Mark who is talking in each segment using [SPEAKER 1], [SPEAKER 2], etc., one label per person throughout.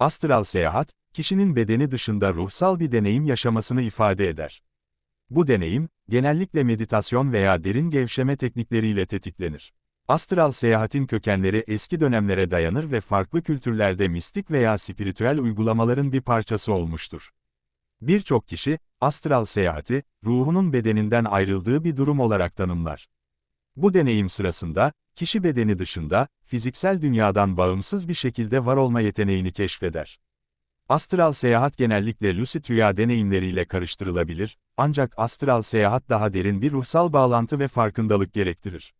[SPEAKER 1] Astral seyahat, kişinin bedeni dışında ruhsal bir deneyim yaşamasını ifade eder. Bu deneyim, genellikle meditasyon veya derin gevşeme teknikleriyle tetiklenir. Astral seyahatin kökenleri eski dönemlere dayanır ve farklı kültürlerde mistik veya spiritüel uygulamaların bir parçası olmuştur. Birçok kişi, astral seyahati, ruhunun bedeninden ayrıldığı bir durum olarak tanımlar. Bu deneyim sırasında, kişi bedeni dışında, fiziksel dünyadan bağımsız bir şekilde var olma yeteneğini keşfeder. Astral seyahat genellikle lucid rüya deneyimleriyle karıştırılabilir, ancak astral seyahat daha derin bir ruhsal bağlantı ve farkındalık gerektirir.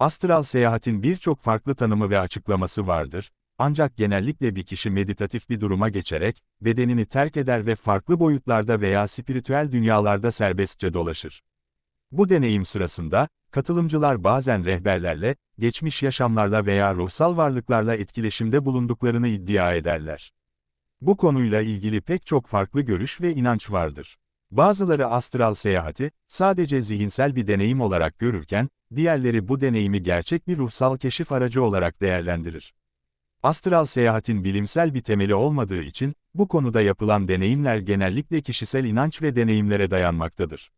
[SPEAKER 1] Astral seyahatin birçok farklı tanımı ve açıklaması vardır, ancak genellikle bir kişi meditatif bir duruma geçerek, bedenini terk eder ve farklı boyutlarda veya spiritüel dünyalarda serbestçe dolaşır. Bu deneyim sırasında, katılımcılar bazen rehberlerle, geçmiş yaşamlarla veya ruhsal varlıklarla etkileşimde bulunduklarını iddia ederler. Bu konuyla ilgili pek çok farklı görüş ve inanç vardır. Bazıları astral seyahati, sadece zihinsel bir deneyim olarak görürken, diğerleri bu deneyimi gerçek bir ruhsal keşif aracı olarak değerlendirir. Astral seyahatin bilimsel bir temeli olmadığı için, bu konuda yapılan deneyimler genellikle kişisel inanç ve deneyimlere dayanmaktadır.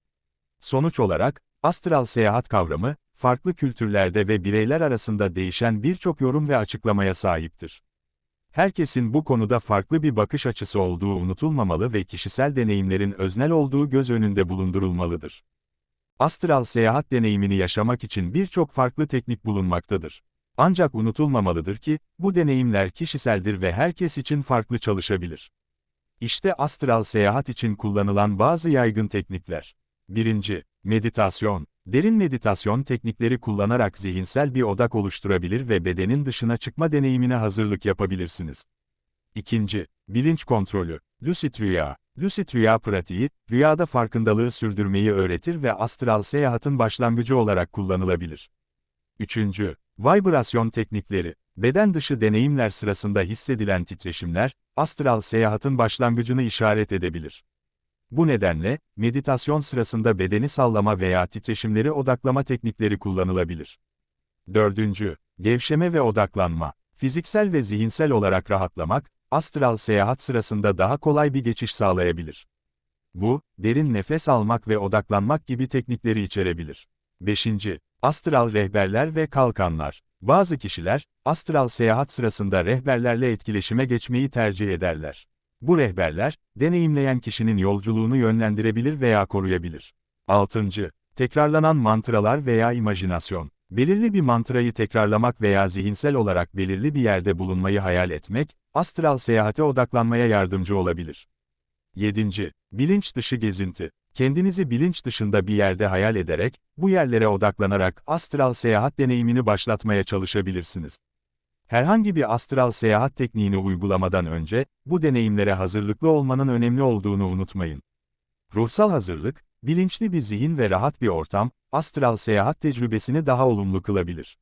[SPEAKER 1] Sonuç olarak, astral seyahat kavramı, farklı kültürlerde ve bireyler arasında değişen birçok yorum ve açıklamaya sahiptir. Herkesin bu konuda farklı bir bakış açısı olduğu unutulmamalı ve kişisel deneyimlerin öznel olduğu göz önünde bulundurulmalıdır. Astral seyahat deneyimini yaşamak için birçok farklı teknik bulunmaktadır. Ancak unutulmamalıdır ki, bu deneyimler kişiseldir ve herkes için farklı çalışabilir. İşte astral seyahat için kullanılan bazı yaygın teknikler. 1. Meditasyon. Derin meditasyon teknikleri kullanarak zihinsel bir odak oluşturabilir ve bedenin dışına çıkma deneyimine hazırlık yapabilirsiniz. 2. Bilinç kontrolü. Lucid rüya. Lucid rüya pratiği, rüyada farkındalığı sürdürmeyi öğretir ve astral seyahatın başlangıcı olarak kullanılabilir. 3. Vibrasyon teknikleri. Beden dışı deneyimler sırasında hissedilen titreşimler, astral seyahatın başlangıcını işaret edebilir. Bu nedenle, meditasyon sırasında bedeni sallama veya titreşimleri odaklama teknikleri kullanılabilir. 4. Gevşeme ve odaklanma. Fiziksel ve zihinsel olarak rahatlamak, astral seyahat sırasında daha kolay bir geçiş sağlayabilir. Bu, derin nefes almak ve odaklanmak gibi teknikleri içerebilir. 5. Astral rehberler ve kalkanlar. Bazı kişiler, astral seyahat sırasında rehberlerle etkileşime geçmeyi tercih ederler. Bu rehberler, deneyimleyen kişinin yolculuğunu yönlendirebilir veya koruyabilir. 6. Tekrarlanan mantralar veya imajinasyon. Belirli bir mantrayı tekrarlamak veya zihinsel olarak belirli bir yerde bulunmayı hayal etmek, astral seyahate odaklanmaya yardımcı olabilir. 7. Bilinç dışı gezinti. Kendinizi bilinç dışında bir yerde hayal ederek, bu yerlere odaklanarak astral seyahat deneyimini başlatmaya çalışabilirsiniz. Herhangi bir astral seyahat tekniğini uygulamadan önce, bu deneyimlere hazırlıklı olmanın önemli olduğunu unutmayın. Ruhsal hazırlık, bilinçli bir zihin ve rahat bir ortam, astral seyahat tecrübesini daha olumlu kılabilir.